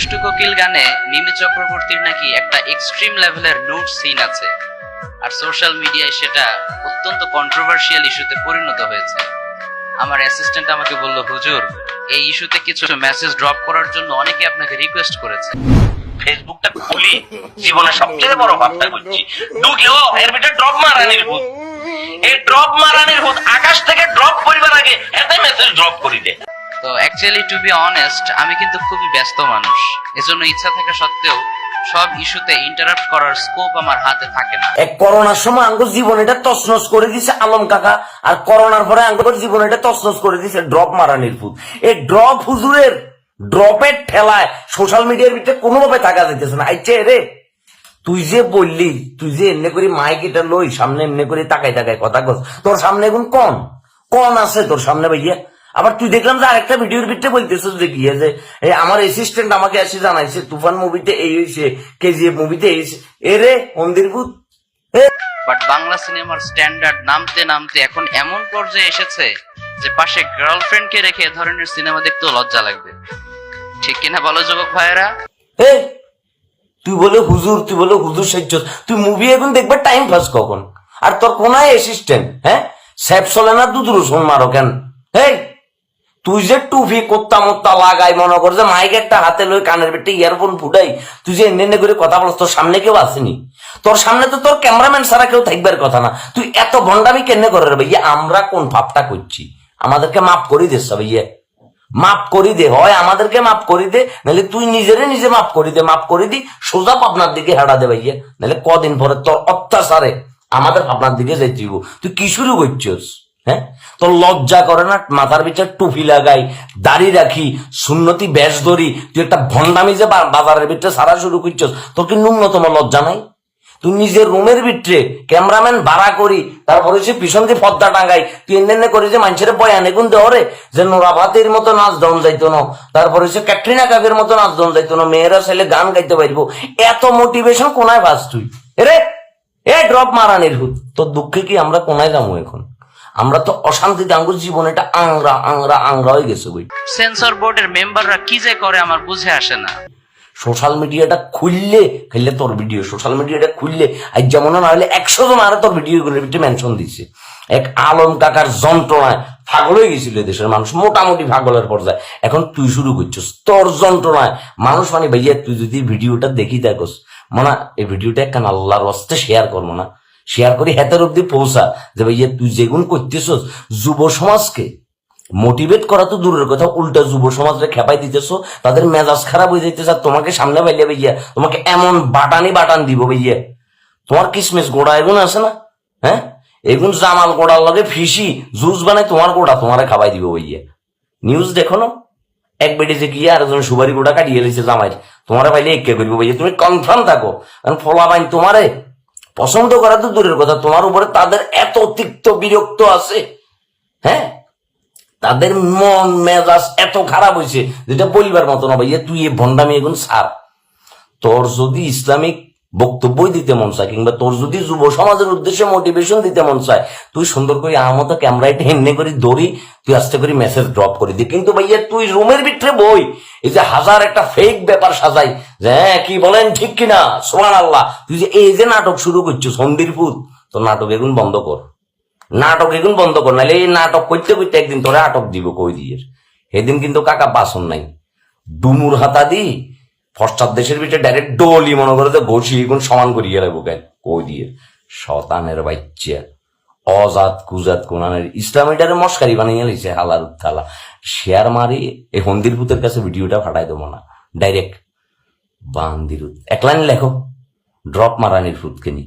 দুষ্টু কোকিল গানে মিমি চক্রবর্তীর নাকি একটা এক্সট্রিম লেভেলের নোট সিন আছে। আর সোশ্যাল মিডিয়ায় সেটা অত্যন্ত কন্ট্রোভার্সিয়াল ইস্যুতে পরিণত হয়েছে। আমার অ্যাসিস্ট্যান্ট আমাকে বলল, হুজুর, এই ইস্যুতে কিছু মেসেজ ড্রপ করার জন্য অনেকে আপনাকে রিকোয়েস্ট করেছে। ফেসবুকটা খুলি জীবনে সবচেয়ে বড় ভাবটা করছি ঢুকলেও এর ভিতরে ড্রপ মারানির ভূত। এই ড্রপ মারানির ভূত আকাশ থেকে ড্রপ করিবার আগে এতে মেসেজ ড্রপ করি দে তো অ্যাকচুয়ালি টু বি অনেস্ট আমি কিন্তু খুবই ব্যস্ত মানুষ। এজন্য ইচ্ছা থাকা সত্ত্বেও সব ইস্যুতে ইন্টারাপ্ট করার স্কোপ আমার হাতে থাকে না। এক করোনার সময় আঙ্গুর জীবন এটা তছনছ করে দিছে আলম কাকা, আর করোনার পরে আঙ্গুর জীবন এটা তছনছ করে দিছে ড্রপ মারানির ফুট এই ড্রপ হুজুরের ড্রপের ঠেলায় সোশ্যাল মিডিয়ার ভিতরে কোনোভাবে থাকা যাইতেছে না। আইছে রে, তুই যে বললি, তুই যে এমনি করে মাইক এটা লই, সামনে এমনি করে তাকাই তাকাই কথা কস, তোর সামনে এখন কন? কন আছে তোর সামনে ভাইয়া? আবার তুই দেখলাম যে আরেকটা ভিডিওর ভিতরে বলতেছিস যে গিয়ে যে আমার অ্যাসিস্ট্যান্ট আমাকে এসে জানাইছে তুফান মুভিতে এই হয়েছে কেজিএফ মুভিতে এই হয়েছে এ মন্দির ভূত। এ। বাট বাংলা সিনেমার স্ট্যান্ডার্ড নামতে নামতে এখন এমন পর্যায়ে এসেছে যে পাশে গার্লফ্রেন্ডকে রেখে এ ধরনের সিনেমা দেখতেও লজ্জা লাগবে। ঠিক কিনা বলো যুবক ভাইয়েরা? এ তুই বলে হুজুর তুই বলে হুজুর সেজ্জ তুই মুভি এখন দেখবে টাইম পাস কখন? আর তোর কোনায় অ্যাসিস্ট্যান্ট হ্যাঁ? স্যাপ চলে না দুধ রসুন মারো কেন? এই! তুই যে টুপি কোত্তা মোত্তা লাগাই, মনে কর যে মাইক একটা হাতে লই কানের বেটে ইয়ারফোন ফুটাই, তুই যে এনে করে কথা বলছ তোর সামনে কেউ আসেনি। তোর সামনে তো তোর ক্যামেরাম্যান ছাড়া কেউ থাকবার কথা না। তুই এত ভণ্ডামি কেন করে রে ভাইয়া? আমরা কোন ভাবটা করছি? আমাদেরকে মাফ করি দে সব ইয়ে। মাফ করি দে, হয় আমাদেরকে মাফ করি দে, নাহলে তুই নিজেরে নিজে মাফ করি দে, মাফ করি দি, সোজা পাবনার দিকে হেঁড়া দে ভাইয়া। নাহলে কদিন পরে তোর অত্যাচারে আমাদের পাবনার দিকে যাইতিব তুই কি শুরু করছিস? হ্যাঁ? তোর লজ্জা করে না, মাথার পিছনে টুপি লাগাই, দাড়ি রাখি, সুন্নতি বেশ ধরি, তুই একটা ভণ্ডামি যে বাজারের ভিতরে সারা শুরু করছিস, তোর কি ন্যূনতম লজ্জা নাই? তুই নিজের রুমের ভিতরে ক্যামেরাম্যান ভাড়া করি, তারপরে সে পিছন দিয়ে পদ্মা টাঙ্গাই তুই এনে এনে করে যে মানুষের বয়ান এগুন দেওয়ারে যে নোরা ভাতের মতো নাচ দন যাইতো না, তারপরে সে ক্যাটরিনা কাকের মতো নাচ দন যাইতো না, মেয়েরা ছেলে গান গাইতে পারব, এত মোটিভেশন কোনায় পাস তুই? রে, এ ড্রপ মারানির হুত তোর দুঃখে কি আমরা কোনায় যাব এখন? আমরা তো অশান্তিতে আঙ্গুর জীবন এটা আংরা আংরা আংরা হয়ে গেছে বই সেন্সর বোর্ডের মেম্বাররা কি যে করে আমার বুঝে আসে না। সোশ্যাল মিডিয়াটা খুললে খেললে তোর ভিডিও সোশ্যাল মিডিয়াটা খুললে আজ যেমন না হলে একশো জন আরও তোর ভিডিও গুলোর ভিতরে মেনশন দিচ্ছে এক আলম কাকার যন্ত্রণায় পাগল হয়ে গেছিল দেশের মানুষ মোটামুটি পাগলের পর্যায়ে। এখন তুই শুরু করছিস তোর যন্ত্রণায়। মানুষ মানে ভাইয়া তুই যদি ভিডিওটা দেখি দেখোস মানে এই ভিডিওটা একখান আল্লাহর হস্তে শেয়ার করব না? শেয়ার করি হেতের অব্দি পৌঁছা। যে ভাইয়া, তুই যেগুন করতেছস যুব সমাজকে মোটিভেট করা তো দূরের কথা, উল্টা যুব সমাজকে খেপাই দিতেছো, তাদের মেজাজ খারাপ হয়ে যাইতেছে আর তোমাকে সামনে পাইলে ভাইয়া, তোমাকে এমন বাটানি বাটান দিব ভাইয়া। তোমার কিসমিস গোড়া এগুন আছে না? হ্যাঁ? এগুন জামাল গোড়ার লগে ফিসি, জুস বানাই তোমার গোড়া তোমারে খাবাই দিব ভাইয়া। নিউজ দেখো না? এক বেটে যে গিয়ে আর একজন সুবারি গোটা কাটিয়ে লিছে জামাই তোমারে পাইলে একে করব ভাইয়া। তুমি কনফার্ম থাকো। কারণ ফলা বাইন তোমারে পছন্দ করা তো দূরের কথা, তোমার উপরে তাদের এত তিক্ত বিরক্ত আছে হ্যাঁ? তাদের মন, মেজাজ এত খারাপ হয়েছে, যেটা বলিবার মতো না ভাইয়া, তুই এ ভন্ডামি এখন সার। তোর যদি ইসলামিক বক্তব্যই দিতে মন চায় কিংবা তোর যদি যুব সমাজের উদ্দেশ্যে মোটিভেশন দিতে মন চায়, তুই সুন্দর করে আমার মতো ক্যামেরাটা এমনি করে ধরি তুই আস্তে করে মেসেজ ড্রপ করে দি। কিন্তু ভাইয়া, তুই রুমের ভিতরে বই, এই যে হাজার একটা ফেক ব্যাপার সাজাই, যে হ্যাঁ কি বলেন, ঠিক কিনা? সোমান আল্লাহ তুই যে এই যে নাটক শুরু করছিস সন্দির ফুট তোর নাটক এগুন বন্ধ কর। নাটক এগুন বন্ধ কর, নাহলে এই নাটক করতে করতে একদিন তোরে আটক দিব কই দিয়ে। সেদিন কিন্তু কাকা বাসন নাই। ডুমুর হাতা দি পশ্চাৎ দেশের ভিতরে ডাইরেক্ট ডলি মনে করে তো বসি কোন সমান করিয়ে লাগবো কেন? কই দিয়ে? শতানের বাচ্চা। অজাত কুজাত কোনানের ইসলামীটারে মস্কারি বানিয়ে লিছে হালার উত্থালা। শেয়ার মারি, এই হন্দির পুতের কাছে ভিডিওটা ফাটাই দেবো না। ডাইরেক্ট বান্দির এক লাইন লেখো। ড্রপ মারানির ফুটকে নি